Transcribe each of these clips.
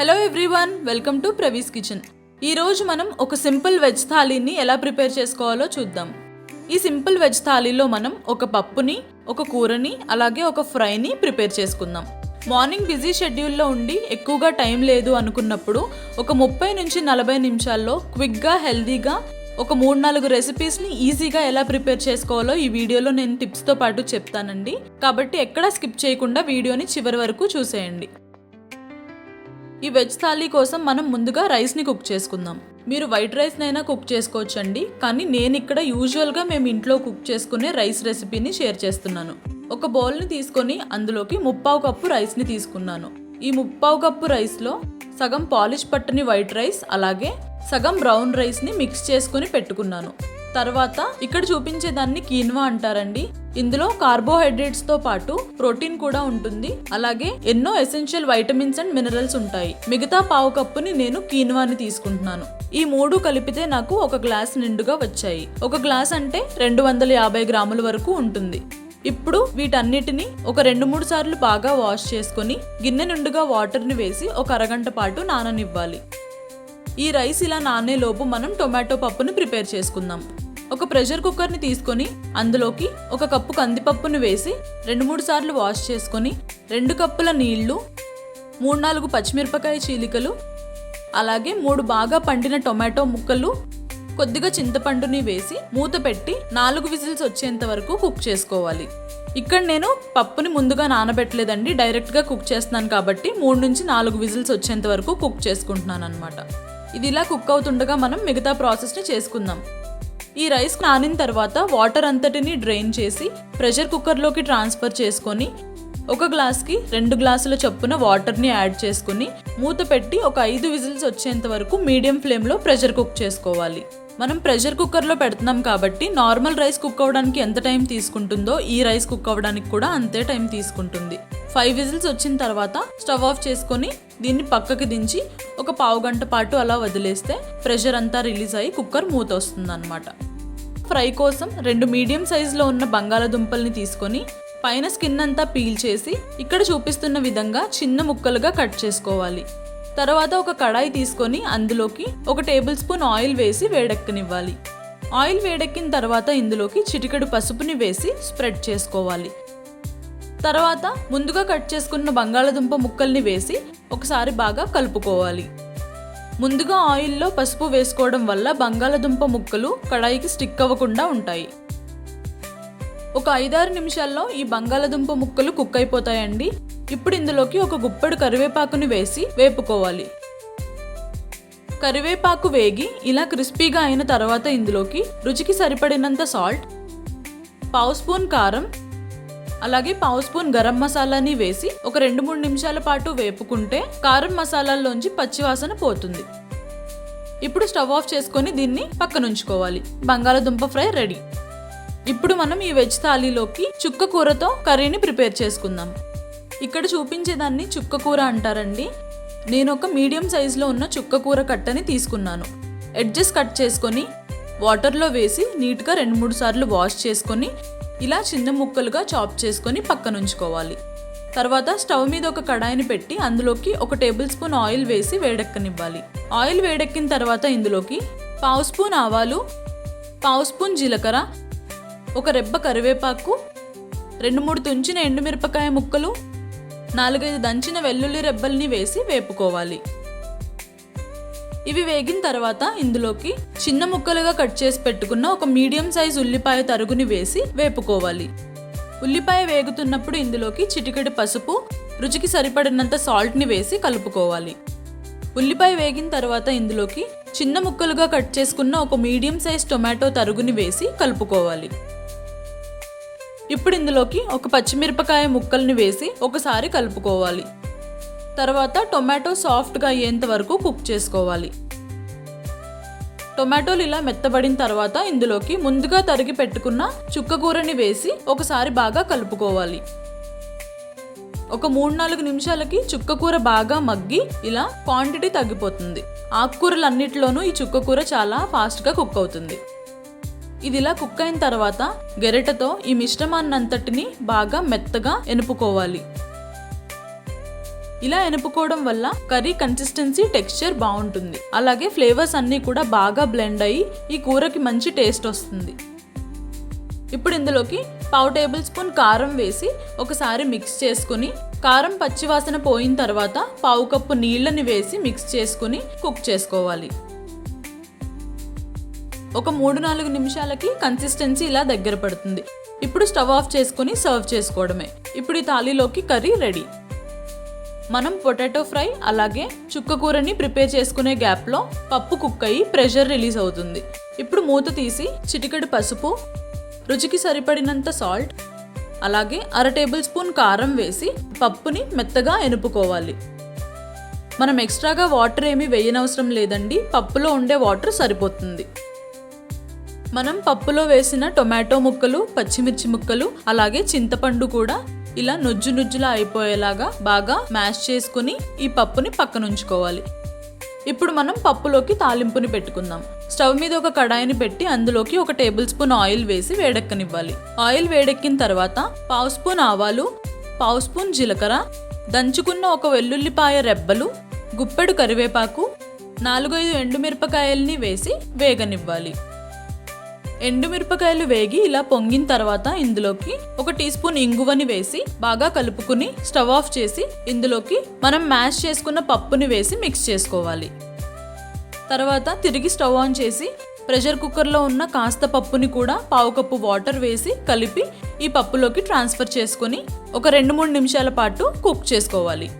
Hello everyone welcome to ప్రవీస్ kitchen ఈరోజు మనం ఒక సింపుల్ వెజ్ థాలీని ఎలా ప్రిపేర్ చేసుకోవాలో చూద్దాం. ఈ సింపుల్ వెజ్ థాలీలో మనం ఒక పప్పుని ఒక కూరని అలాగే ఒక ఫ్రైని ప్రిపేర్ చేసుకుందాం. మార్నింగ్ బిజీ షెడ్యూల్లో ఉండి ఎక్కువగా టైం లేదు అనుకున్నప్పుడు ఒక ముప్పై నుంచి నలభై నిమిషాల్లో క్విక్గా హెల్దీగా ఒక మూడు నాలుగు రెసిపీస్ని ఈజీగా ఎలా ప్రిపేర్ చేసుకోవాలో ఈ వీడియోలో నేను టిప్స్తో పాటు చెప్తానండి. కాబట్టి ఎక్కడా స్కిప్ చేయకుండా వీడియోని చివరి వరకు చూసేయండి. ఈ వెజ్ థాలీ కోసం మనం ముందుగా రైస్ని కుక్ చేసుకుందాం. మీరు వైట్ రైస్నైనా కుక్ చేసుకోవచ్చండి కానీ నేను ఇక్కడ యూజువల్గా మేము ఇంట్లో కుక్ చేసుకునే రైస్ రెసిపీని షేర్ చేస్తున్నాను. ఒక బౌల్ని తీసుకొని అందులోకి ముప్పావు కప్పు రైస్ని తీసుకున్నాను. ఈ ముప్పావు కప్పు రైస్లో సగం పాలిష్ పట్టని వైట్ రైస్ అలాగే సగం బ్రౌన్ రైస్ని మిక్స్ చేసుకుని పెట్టుకున్నాను. తర్వాత ఇక్కడ చూపించే దాన్ని కీన్వా అంటారండి. ఇందులో కార్బోహైడ్రేట్స్తో పాటు ప్రోటీన్ కూడా ఉంటుంది. అలాగే ఎన్నో ఎసెన్షియల్ వైటమిన్స్ అండ్ మినరల్స్ ఉంటాయి. మిగతా పావు కప్పుని నేను కీన్వాని తీసుకుంటున్నాను. ఈ మూడు కలిపితే నాకు ఒక గ్లాస్ నిండుగా వచ్చాయి. ఒక గ్లాస్ అంటే రెండు వందల యాభై గ్రాముల వరకు ఉంటుంది. ఇప్పుడు వీటన్నిటిని ఒక రెండు మూడు సార్లు బాగా వాష్ చేసుకొని గిన్నె నిండుగా వాటర్ని వేసి ఒక అరగంట పాటు నాననివ్వాలి. ఈ రైస్ ఇలా నానేలోపు మనం టొమాటో పప్పును ప్రిపేర్ చేసుకుందాం. ఒక ప్రెషర్ కుక్కర్ని తీసుకొని అందులోకి ఒక కప్పు కందిపప్పును వేసి రెండు మూడు సార్లు వాష్ చేసుకొని రెండు కప్పుల నీళ్ళు మూడు నాలుగు పచ్చిమిరపకాయ చీలికలు అలాగే మూడు బాగా పండిన టొమాటో ముక్కలు కొద్దిగా చింతపండుని వేసి మూత పెట్టి నాలుగు విజిల్స్ వచ్చేంత వరకు కుక్ చేసుకోవాలి. ఇక్కడ నేను పప్పుని ముందుగా నానబెట్టలేదండి డైరెక్ట్గా కుక్ చేస్తున్నాను కాబట్టి మూడు నుంచి నాలుగు విజిల్స్ వచ్చేంత వరకు కుక్ చేసుకుంటున్నాను అనమాట ఇది ఇలా కుక్ అవుతుండగా మనం మిగతా ప్రాసెస్ని చేసుకుందాం. ఈ రైస్ నానిన తర్వాత వాటర్ అంతటిని డ్రైన్ చేసి ప్రెషర్ కుక్కర్లోకి ట్రాన్స్ఫర్ చేసుకొని ఒక గ్లాస్కి రెండు గ్లాసుల చొప్పున వాటర్ని యాడ్ చేసుకుని మూత పెట్టి ఒక ఐదు విజిల్స్ వచ్చేంత వరకు మీడియం ఫ్లేమ్లో ప్రెషర్ కుక్ చేసుకోవాలి. మనం ప్రెషర్ కుక్కర్లో పెడుతున్నాం కాబట్టి నార్మల్ రైస్ కుక్ అవ్వడానికి ఎంత టైం తీసుకుంటుందో ఈ రైస్ కుక్ అవ్వడానికి కూడా అంతే టైం తీసుకుంటుంది. ఫైవ్ విజిల్స్ వచ్చిన తర్వాత స్టవ్ ఆఫ్ చేసుకొని దీన్ని పక్కకి దించి ఒక పావు గంట పాటు అలా వదిలేస్తే ప్రెషర్ అంతా రిలీజ్ అయ్యి కుక్కర్ మూత వస్తుంది ఫ్రై కోసం రెండు మీడియం సైజులో ఉన్న బంగాళాదుంపల్ని తీసుకొని పైన స్కిన్ అంతా పీల్ చేసి ఇక్కడ చూపిస్తున్న విధంగా చిన్న ముక్కలుగా కట్ చేసుకోవాలి. తర్వాత ఒక కడాయి తీసుకొని అందులోకి ఒక టేబుల్ స్పూన్ ఆయిల్ వేసి వేడెక్కనివ్వాలి. ఆయిల్ వేడెక్కిన తర్వాత ఇందులోకి చిటికెడు పసుపుని వేసి స్ప్రెడ్ చేసుకోవాలి. తర్వాత ముందుగా కట్ చేసుకున్న బంగాళదుంప ముక్కల్ని వేసి ఒకసారి బాగా కలుపుకోవాలి. ముందుగా ఆయిల్లో పసుపు వేసుకోవడం వల్ల బంగాళదుంప ముక్కలు కడాయికి స్టిక్ అవ్వకుండా ఉంటాయి. ఒక ఐదారు నిమిషాల్లో ఈ బంగాళదుంప ముక్కలు కుక్ అయిపోతాయండి. ఇప్పుడు ఇందులోకి ఒక గుప్పెడు కరివేపాకుని వేసి వేపుకోవాలి. కరివేపాకు వేగి ఇలా క్రిస్పీగా అయిన తర్వాత ఇందులోకి రుచికి సరిపడినంత సాల్ట్ పావు స్పూన్ కారం అలాగే పావు స్పూన్ గరం మసాలాని వేసి ఒక రెండు మూడు నిమిషాల పాటు వేపుకుంటే కారం మసాలాల్లోంచి పచ్చివాసన పోతుంది. ఇప్పుడు స్టవ్ ఆఫ్ చేసుకొని దీన్ని పక్కనుంచుకోవాలి బంగాళదుంప ఫ్రై రెడీ. ఇప్పుడు మనం ఈ వెజ్ థాలీలోకి చుక్క కూరతో కర్రీని ప్రిపేర్ చేసుకుందాం. ఇక్కడ చూపించేదాన్ని చుక్క కూర అంటారండి. నేను ఒక మీడియం సైజులో ఉన్న చుక్క కూర కట్టని తీసుకున్నాను. ఎడ్జెస్ కట్ చేసుకొని వాటర్లో వేసి నీట్గా రెండు మూడు సార్లు వాష్ చేసుకొని ఇలా చిన్న ముక్కలుగా చాప్ చేసుకొని పక్కన ఉంచుకోవాలి తర్వాత స్టవ్ మీద ఒక కడాయిని పెట్టి అందులోకి ఒక టేబుల్ స్పూన్ ఆయిల్ వేసి వేడెక్కనివ్వాలి. ఆయిల్ వేడెక్కిన తర్వాత ఇందులోకి పావు స్పూన్ ఆవాలు పావు స్పూన్ జీలకర్ర ఒక రెబ్బ కరివేపాకు రెండు మూడు తుంచిన ఎండుమిరపకాయ ముక్కలు నాలుగైదు దంచిన వెల్లుల్లి రెబ్బల్ని వేసి వేపుకోవాలి. ఇవి వేగిన తర్వాత ఇందులోకి చిన్న ముక్కలుగా కట్ చేసి పెట్టుకున్న ఒక మీడియం సైజ్ ఉల్లిపాయ తరుగుని వేసి వేపుకోవాలి. ఉల్లిపాయ వేగుతున్నప్పుడు ఇందులోకి చిటికెడు పసుపు రుచికి సరిపడినంత సాల్ట్ని వేసి కలుపుకోవాలి. ఉల్లిపాయ వేగిన తర్వాత ఇందులోకి చిన్న ముక్కలుగా కట్ చేసుకున్న ఒక మీడియం సైజ్ టొమాటో తరుగుని వేసి కలుపుకోవాలి. ఇప్పుడు ఇందులోకి ఒక పచ్చిమిరపకాయ ముక్కల్ని వేసి ఒకసారి కలుపుకోవాలి. తర్వాత టొమాటో సాఫ్ట్గా అయ్యేంత వరకు కుక్ చేసుకోవాలి. టొమాటోలు ఇలా మెత్తబడిన తర్వాత ఇందులోకి ముందుగా తరిగి పెట్టుకున్న చుక్కకూరని వేసి ఒకసారి బాగా కలుపుకోవాలి. ఒక మూడు నాలుగు నిమిషాలకి చుక్కకూర బాగా మగ్గి ఇలా క్వాంటిటీ తగ్గిపోతుంది. ఆకుకూరలన్నిటిలోనూ ఈ చుక్కకూర చాలా ఫాస్ట్గా కుక్ అవుతుంది. ఇది ఇలా కుక్ అయిన తర్వాత గెరెటతో ఈ మిశ్రమాన్నంతటిని బాగా మెత్తగా ఎనుపుకోవాలి. ఇలా ఎనుపుకోవడం వల్ల కర్రీ కన్సిస్టెన్సీ టెక్స్చర్ బాగుంటుంది. అలాగే ఫ్లేవర్స్ అన్నీ కూడా బాగా బ్లెండ్ అయ్యి ఈ కూరకి మంచి టేస్ట్ వస్తుంది. ఇప్పుడు ఇందులోకి పావు టేబుల్ స్పూన్ కారం వేసి ఒకసారి మిక్స్ చేసుకుని కారం పచ్చివాసన పోయిన తర్వాత పావు కప్పు నీళ్ళని వేసి మిక్స్ చేసుకుని కుక్ చేసుకోవాలి. ఒక మూడు నాలుగు నిమిషాలకి కన్సిస్టెన్సీ ఇలా దగ్గర పడుతుంది. ఇప్పుడు స్టవ్ ఆఫ్ చేసుకుని సర్వ్ చేసుకోవడమే. ఇప్పుడు ఈ థాలీలోకి కర్రీ రెడీ మనం పొటాటో ఫ్రై అలాగే చుక్క కూరని ప్రిపేర్ చేసుకునే గ్యాప్లో పప్పు కుక్ అయ్యి ప్రెషర్ రిలీజ్ అవుతుంది. ఇప్పుడు మూత తీసి చిటికెడు పసుపు రుచికి సరిపడినంత సాల్ట్ అలాగే అర టేబుల్ స్పూన్ కారం వేసి పప్పుని మెత్తగా ఎనుపుకోవాలి. మనం ఎక్స్ట్రాగా వాటర్ ఏమీ వేయనవసరం లేదండి పప్పులో ఉండే వాటర్ సరిపోతుంది. మనం పప్పులో వేసిన టొమాటో ముక్కలు పచ్చిమిర్చి ముక్కలు అలాగే చింతపండు కూడా ఇలా నుజ్జు నుజ్జులా అయిపోయేలాగా బాగా మ్యాష్ చేసుకుని ఈ పప్పుని పక్కన ఉంచుకోవాలి ఇప్పుడు మనం పప్పులోకి తాలింపుని పెట్టుకుందాం. స్టవ్ మీద ఒక కడాయిని పెట్టి అందులోకి ఒక టేబుల్ స్పూన్ ఆయిల్ వేసి వేడెక్కనివ్వాలి. ఆయిల్ వేడెక్కిన తర్వాత పావు స్పూన్ ఆవాలు పావు స్పూన్ జీలకర్ర దంచుకున్న ఒక వెల్లుల్లిపాయ రెబ్బలు గుప్పెడు కరివేపాకు నాలుగైదు ఎండుమిరపకాయల్ని వేసి వేగనివ్వాలి. ఎండుమిరపకాయలు వేగి ఇలా పొంగిన తర్వాత ఇందులోకి ఒక టీ స్పూన్ ఇంగువని వేసి బాగా కలుపుకుని స్టవ్ ఆఫ్ చేసి ఇందులోకి మనం మ్యాష్ చేసుకున్న పప్పుని వేసి మిక్స్ చేసుకోవాలి. తర్వాత తిరిగి స్టవ్ ఆన్ చేసి ప్రెషర్ కుక్కర్లో ఉన్న కాస్త పప్పుని కూడా పావు కప్పు వాటర్ వేసి కలిపి ఈ పప్పులోకి ట్రాన్స్ఫర్ చేసుకొని ఒక రెండు మూడు నిమిషాల పాటు కుక్ చేసుకోవాలి.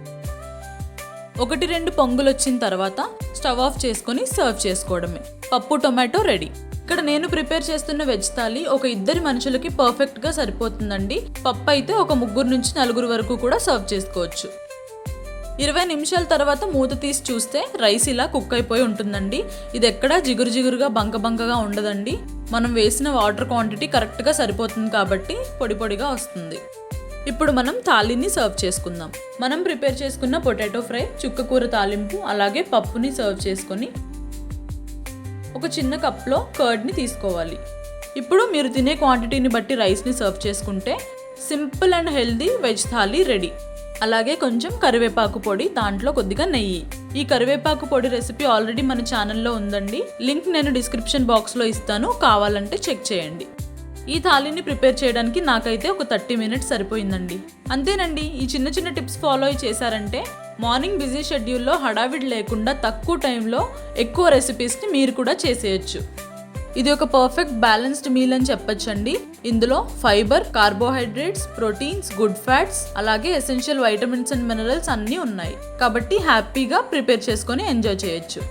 ఒకటి రెండు పొంగులు వచ్చిన తర్వాత స్టవ్ ఆఫ్ చేసుకొని సర్వ్ చేసుకోవడమే. పప్పు టొమాటో రెడీ. ఇక్కడ నేను ప్రిపేర్ చేస్తున్న వెజ్ థాలీ ఒక ఇద్దరి మనుషులకి పర్ఫెక్ట్గా సరిపోతుందండి. పప్పు అయితే ఒక ముగ్గురు నుంచి నలుగురు వరకు కూడా సర్వ్ చేసుకోవచ్చు. ఇరవై నిమిషాల తర్వాత మూత తీసి చూస్తే రైస్ ఇలా కుక్ అయిపోయి ఉంటుందండి. ఇది ఎక్కడా జిగురు జిగురుగా బంక బంకగా ఉండదండి. మనం వేసిన వాటర్ క్వాంటిటీ కరెక్ట్గా సరిపోతుంది కాబట్టి పొడి పొడిగా వస్తుంది. ఇప్పుడు మనం థాలీని సర్వ్ చేసుకుందాం. మనం ప్రిపేర్ చేసుకున్న పొటాటో ఫ్రై చుక్క కూర తాలింపు అలాగే పప్పుని సర్వ్ చేసుకొని ఒక చిన్న కప్లో కర్డ్ని తీసుకోవాలి. ఇప్పుడు మీరు తినే క్వాంటిటీని బట్టి రైస్ని సర్వ్ చేసుకుంటే simple and healthy veg thali ready. అలాగే కొంచెం కరివేపాకు పొడి దాంట్లో కొద్దిగా నెయ్యి. ఈ కరివేపాకు పొడి రెసిపీ ఆల్రెడీ మన ఛానల్లో ఉందండి. లింక్ నేను డిస్క్రిప్షన్ బాక్స్లో ఇస్తాను. కావాలంటే చెక్ చేయండి. ఈ థాలీని ప్రిపేర్ చేయడానికి నాకైతే ఒక థర్టీ మినిట్స్ సరిపోయిందండి. అంతేనండి ఈ చిన్న చిన్న టిప్స్ ఫాలో అయి చేశారంటే మార్నింగ్ బిజీ షెడ్యూల్లో హడావిడి లేకుండా తక్కువ టైంలో ఎక్కువ రెసిపీస్ని మీరు కూడా చేసేయచ్చు. ఇది ఒక పర్ఫెక్ట్ బ్యాలెన్స్డ్ మీల్ అని చెప్పొచ్చండి. ఇందులో fibre carbohydrates proteins good fats అలాగే ఎసెన్షియల్ వైటమిన్స్ అండ్ మినరల్స్ అన్నీ ఉన్నాయి. కాబట్టి హ్యాపీగా ప్రిపేర్ చేసుకొని ఎంజాయ్ చేయొచ్చు.